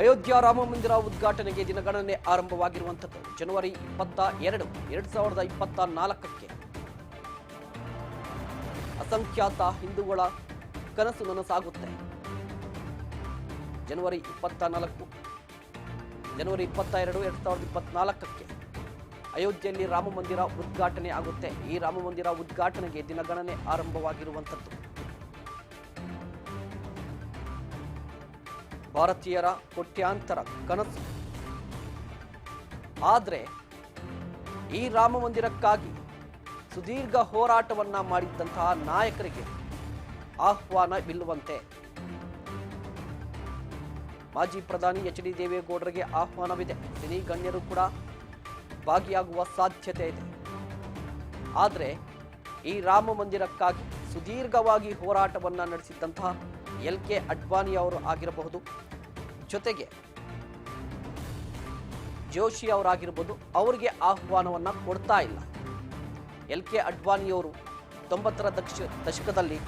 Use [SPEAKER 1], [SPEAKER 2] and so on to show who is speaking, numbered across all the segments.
[SPEAKER 1] ಅಯೋಧ್ಯ ರಾಮ ಮಂದಿರ ಉದ್ಘಾಟನೆಗೆ ದಿನಗಣನೆ ಆರಂಭವಾಗಿರುವಂಥದ್ದು. ಜನವರಿ ಇಪ್ಪತ್ತ ಎರಡು, ಎರಡ್ ಸಾವಿರದ ಇಪ್ಪತ್ತ ನಾಲ್ಕಕ್ಕೆ. ಅಸಂಖ್ಯಾತ ಹಿಂದೂಗಳ ಕನಸು ನನಸಾಗುತ್ತೆ ಜನವರಿ ಇಪ್ಪತ್ತ ನಾಲ್ಕು, ಜನವರಿ ಇಪ್ಪತ್ತ ಎರಡು ಎರಡು ಸಾವಿರದ ಇಪ್ಪತ್ನಾಲ್ಕಕ್ಕೆ ಅಯೋಧ್ಯೆಯಲ್ಲಿ ರಾಮ ಮಂದಿರ ಉದ್ಘಾಟನೆ ಆಗುತ್ತೆ. ಈ ರಾಮ ಮಂದಿರ ಉದ್ಘಾಟನೆಗೆ ದಿನಗಣನೆ ಆರಂಭವಾಗಿರುವಂಥದ್ದು. ಭಾರತೀಯರ ಕೋಟ್ಯಾಂತರ ಕನಸು. ಆದರೆ ಈ ರಾಮ ಮಂದಿರಕ್ಕಾಗಿ ಸುದೀರ್ಘ ಹೋರಾಟವನ್ನ ಮಾಡಿದ್ದಂತಹ ನಾಯಕರಿಗೆ ಆಹ್ವಾನವಿಲ್ಲುವಂತೆ ಮಾಜಿ ಪ್ರಧಾನಿ ಎಚ್ ಡಿ ದೇವೇಗೌಡರಿಗೆ ಆಹ್ವಾನವಿದೆ. ಸಿನಿ ಗಣ್ಯರು ಕೂಡ ಭಾಗಿಯಾಗುವ ಸಾಧ್ಯತೆ ಇದೆ. ಆದರೆ ಈ ರಾಮ ಮಂದಿರಕ್ಕಾಗಿ ಸುದೀರ್ಘವಾಗಿ ಹೋರಾಟವನ್ನ ನಡೆಸಿದ್ದಂತಹ ಎಲ್ ಕೆ ಅಡ್ವಾನಿ ಅವರು ಆಗಿರಬಹುದು. ಜೊತೆಗೆ ಜೋಶಿ ಅವರಾಗಿರ್ಬೋದು, ಅವರಿಗೆ ಆಹ್ವಾನವನ್ನು ಕೊಡ್ತಾ ಇಲ್ಲ. ಎಲ್ ಕೆ ಅಡ್ವಾಣಿಯವರು ತೊಂಬತ್ತರ ದಕ್ಷ, ದಶಕದಲ್ಲಿ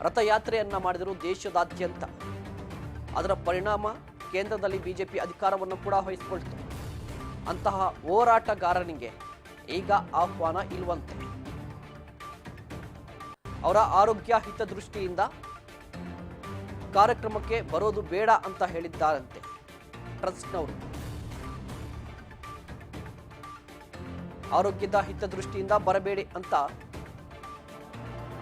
[SPEAKER 1] ರಥಯಾತ್ರೆಯನ್ನು ಮಾಡಿದರು ದೇಶದಾದ್ಯಂತ. ಅದರ ಪರಿಣಾಮ ಕೇಂದ್ರದಲ್ಲಿ ಬಿ ಜೆ ಪಿ ಅಧಿಕಾರವನ್ನು ಕೂಡ ವಹಿಸಿಕೊಳ್ತು. ಅಂತಹ ಹೋರಾಟಗಾರನಿಗೆ ಈಗ ಆಹ್ವಾನ ಇಲ್ವಂತೆ. ಅವರ ಆರೋಗ್ಯ ಹಿತದೃಷ್ಟಿಯಿಂದ ಕಾರ್ಯಕ್ರಮಕ್ಕೆ ಬರೋದು ಬೇಡ ಅಂತ ಹೇಳಿದ್ದಾರಂತೆ ಟ್ರಸ್ಟ್ನವರು. ಆರೋಗ್ಯದ ಹಿತದೃಷ್ಟಿಯಿಂದ ಬರಬೇಡಿ ಅಂತ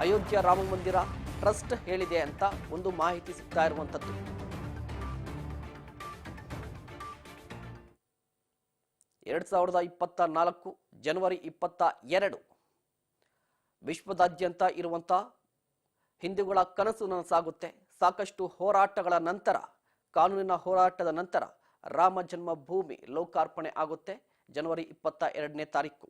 [SPEAKER 1] ಅಯೋಧ್ಯ ರಾಮ ಮಂದಿರ ಟ್ರಸ್ಟ್ ಹೇಳಿದೆ ಅಂತ ಒಂದು ಮಾಹಿತಿ ಸಿಗ್ತಾ ಇರುವಂಥದ್ದು. ಎರಡ್ ಸಾವಿರದ ಇಪ್ಪತ್ತ ನಾಲ್ಕು ಜನವರಿ ಇಪ್ಪತ್ತ ಎರಡು ವಿಶ್ವದಾದ್ಯಂತ ಇರುವಂತ ಹಿಂದೂಗಳ ಕನಸು ನನಸಾಗುತ್ತೆ. ಸಾಕಷ್ಟು ಹೋರಾಟಗಳ ನಂತರ ಕಾನೂನಿನ ಹೋರಾಟದ ನಂತರ ರಾಮ ಜನ್ಮಭೂಮಿ ಲೋಕಾರ್ಪಣೆ ಆಗುತ್ತೆ. ಜನವರಿ ಇಪ್ಪತ್ತ ಎರಡನೇ ತಾರೀಕು.